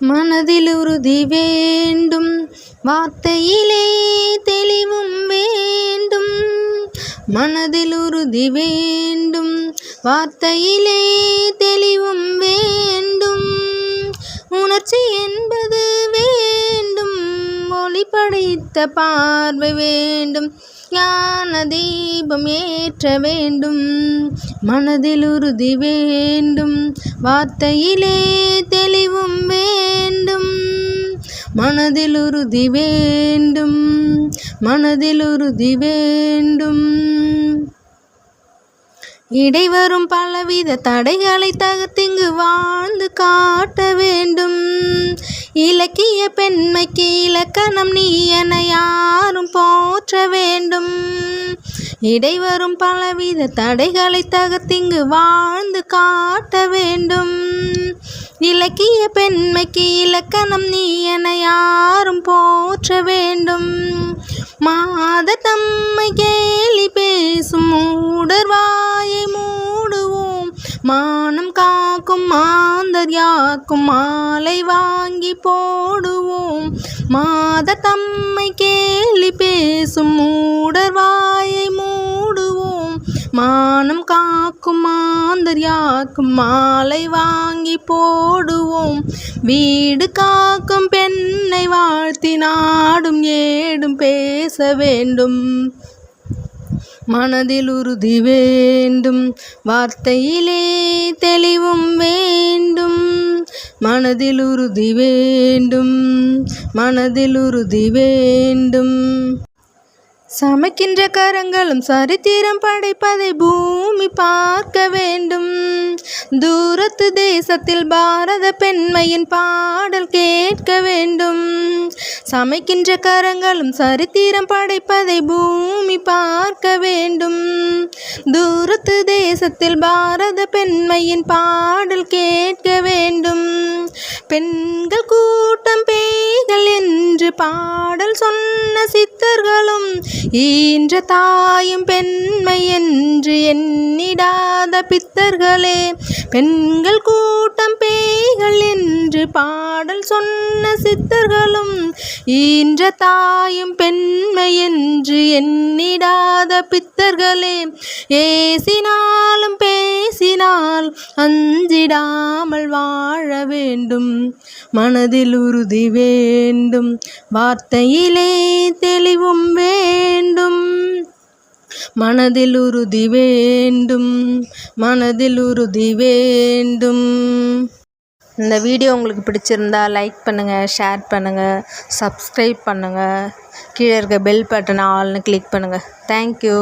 மனதில் உறுதி வேண்டும். வார்த்தையிலே தெளிவும் வேண்டும். மனதில் உறுதி வேண்டும். வார்த்தையிலே தெளிவும் வேண்டும். உணர்ச்சி என்பது வேண்டும். ஒளி படைத்த பார்வை வேண்டும். ஞான தீபம் ஏற்ற வேண்டும். மனதில் உறுதி வேண்டும். வார்த்தையிலே தெளிவும் வேண்டும். மனதில் உறுதி வேண்டும். மனதில் உறுதி வேண்டும். இடைவரும் பலவித தடைகளை தகர்த்திங்கு வாழ்ந்து காட்ட வேண்டும். இலக்கிய பெண்மைக்கு இலக்கணம் நீ என யாரும் போற்ற வேண்டும். இடைவரும் பலவித தடைகளை தகர்த்திங்கு வாழ்ந்து காட்ட வேண்டும். இலக்கிய பெண்மைக்கு இலக்கணம் நீ என யாரும் போற்ற வேண்டும். மாத தம்மை கேலி பேசும் மூடர்வாயை மூடுவோம். மானம் காக்கும் மாந்தர் யாக்கும் மாலை வாங்கி போடுவோம். மாத தம்மை கேலி பேசும் மூடர்வாயை மூடுவோம். மானம் காக்கும் மா யாக்கும் மாலை வாங்கி போடுவோம். வீடு காக்கும் பெண்ணை வாழ்த்தி நாடும் ஏடும் பேச வேண்டும். மனதில் உறுதி வேண்டும். வார்த்தையிலே தெளிவும் வேண்டும். மனதில் உறுதி வேண்டும். மனதில் உறுதி வேண்டும். சமைக்கின்ற கரங்களும் சரித்திரம் படைப்பதை பூமி பார்க்க வேண்டும். தூரத்து தேசத்தில் பாரத பெண்மையின் பாடல் கேட்க வேண்டும். சமைக்கின்ற கரங்களும் சரித்திரம் படைப்பதை பூமி பார்க்க வேண்டும். தூரத்து தேசத்தில் பாரத பெண்மையின் பாடல் கேட்க வேண்டும். பெண்கள் கூட்டம் பேய்கள் என்று பாடல் சொன்ன சித்தர்களும் ஈன்ற தாயும் பெண்மை என்று எண்ணிடாத பித்தர்களே. பெண்கள் கூட்டம் பேய்கள் என்று பாடல் சொன்ன சித்தர்களும் ஈன்ற தாயும் பெண்மை என்று எண்ணிடாத பித்தர்களே. ஏசினா அஞ்சிடாமல் வாழ வேண்டும். மனதில் உறுதி வேண்டும். வார்த்தையிலே தெளிவும் வேண்டும். மனதில் உறுதி வேண்டும். மனதில் உறுதி வேண்டும். இந்த வீடியோ உங்களுக்கு பிடிச்சிருந்தா லைக் பண்ணுங்கள் ஷேர் பண்ணுங்கள் சப்ஸ்கிரைப் பண்ணுங்கள் கீழே இருக்க பெல் பட்டனை ஆல்னு கிளிக் பண்ணுங்கள் தேங்க்யூ